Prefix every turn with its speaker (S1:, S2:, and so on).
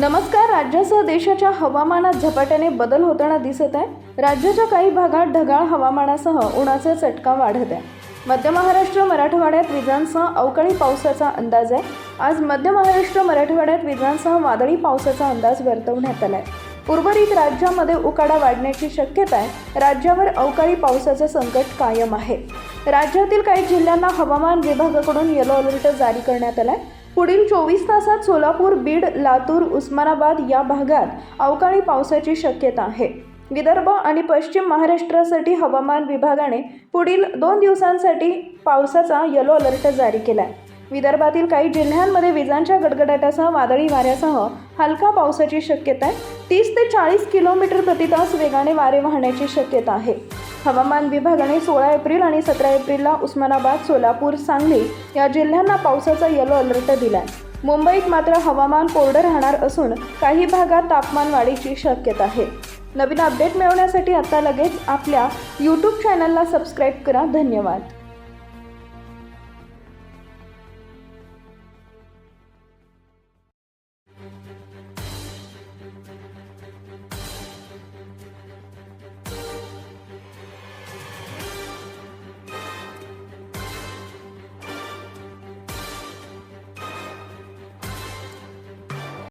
S1: नमस्कार राज्यासह देशाच्या हवामानात झपाट्याने बदल होताना दिसत आहे. राज्याच्या काही भागात ढगाळ हवामानासह उन्हाचा चटका वाढत आहे. मध्य महाराष्ट्र मराठवाड्यात विजांसह अवकाळी पावसाचा अंदाज आहे. आज मध्य महाराष्ट्र मराठवाड्यात विजांसह वादळी पावसाचा अंदाज वर्तवण्यात आला आहे उर्वरित राज्यामध्ये उकाडा वाढण्याची शक्यता आहे. राज्यावर अवकाळी पावसाचं संकट कायम आहे. राज्यातील काही जिल्ह्यांना हवामान विभागाकडून येलो अलर्ट जारी करण्यात आलाय. पुढील चोवीस तासात सोलापूर बीड लातूर उस्मानाबाद या भागात अवकाळी पावसाची शक्यता आहे. विदर्भ आणि पश्चिम महाराष्ट्रासाठी हवामान विभागाने पुढील दोन दिवसांसाठी पावसाचा येलो अलर्ट जारी केला आहे विदर्भातील काही जिल्ह्यांमध्ये विजांच्या गडगडाटासह वादळी वाऱ्यासह हलका पावसाची शक्यता आहे. तीस ते चाळीस किलोमीटर प्रति तास वेगाने वारे वाहण्याची शक्यता आहे. हवामान विभागाने सोळा एप्रिल आणि सतरा एप्रिलला उस्मानाबाद सोलापूर सांगली या जिल्ह्यांना पावसाचा येलो अलर्ट दिलाय. मुंबईत मात्र हवामान कोरडं राहणार असून काही भागात तापमान वाढीची शक्यता आहे. नवीन अपडेट मिळवण्यासाठी आता लगेच आपल्या यूट्यूब चॅनलला सबस्क्राईब करा. धन्यवाद.